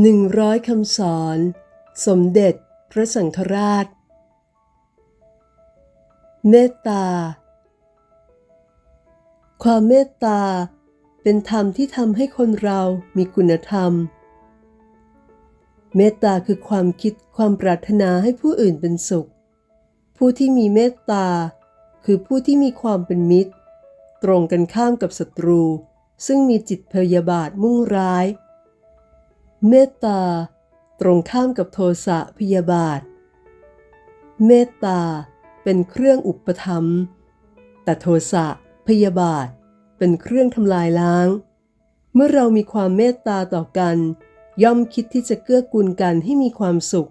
หนึ่งร้อยคำสอน สมเด็จพระสังฆราช เมตตา ความเมตตาเป็นธรรมที่ทำให้คนเรามีคุณธรรม เมตตาคือความคิดความปรารถนาให้ผู้อื่นเป็นสุข ผู้ที่มีเมตตา คือผู้ที่มีความเป็นมิตร ตรงกันข้ามกับศัตรู ซึ่งมีจิตพยาบาทมุ่งร้าย เมตตา ตรงข้ามกับโทสะพยาบาท เมตตาเป็นเครื่องอุปถัมแต่โทสะพยาบาท เป็นเครื่องทำลายล้าง เมื่อเรามีความเมตตาต่อกัน ย่อมคิดที่จะเกื้อกูลกันให้มีความสุข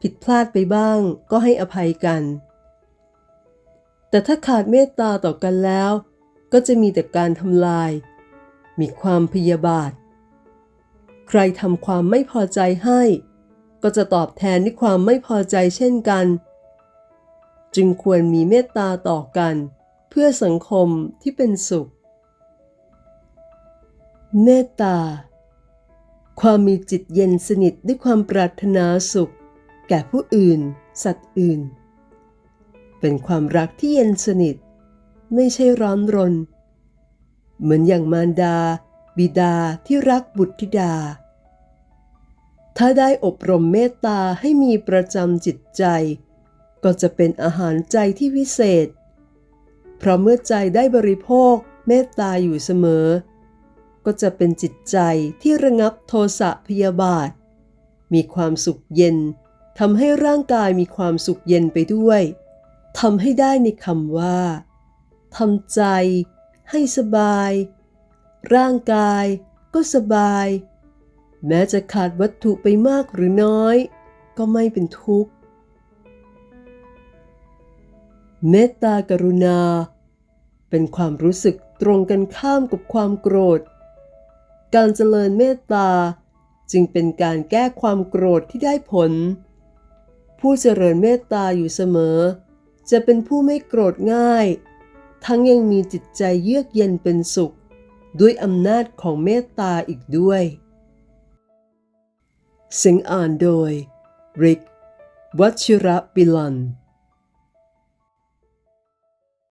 ผิดพลาดไปบ้างก็ให้อภัยกัน แต่ถ้าขาดเมตตาต่อกันแล้ว ก็จะมีแต่การทำลาย มีความพยาบาท ใครทำความไม่พอใจให้ ก็จะตอบแทนด้วยความไม่พอใจเช่นกัน จึงควรมีเมตตาต่อกัน เพื่อสังคมที่เป็นสุข เมตตา ความมีจิตเย็นสนิทด้วยความปรารถนาสุข แก่ผู้อื่น สัตว์อื่น เป็นความรักที่เย็นสนิท ไม่ใช่ร้อนรน เหมือนอย่างมารดา บิดาที่รักบุตรธิดา ถ้าได้อบรมเมตตาให้มีประจำจิตใจ ก็จะเป็นอาหารใจที่วิเศษ เพราะเมื่อใจได้บริโภคเมตตาอยู่เสมอ ก็จะเป็นจิตใจที่ระงับโทสะพยาบาท มีความสุขเย็นทำให้ร่างกายมีความสุขเย็นไปด้วยทำให้ได้ในคำว่าทำใจให้สบาย ร่างกายก็สบาย แม้จะขาดวัตถุไปมากหรือน้อย ก็ไม่เป็นทุกข์ เมตตากรุณา เป็นความรู้สึกตรงกันข้ามกับความโกรธ การเจริญเมตตาจึงเป็นการแก้ความโกรธที่ได้ผล ผู้เจริญเมตตาอยู่เสมอ จะเป็นผู้ไม่โกรธง่าย ทั้งยังมีจิตใจเยือกเย็นเป็นสุข ด้วยอำนาจของเมตตาอีกด้วย เสียงอ่านโดย ริก วัชิระปิลัน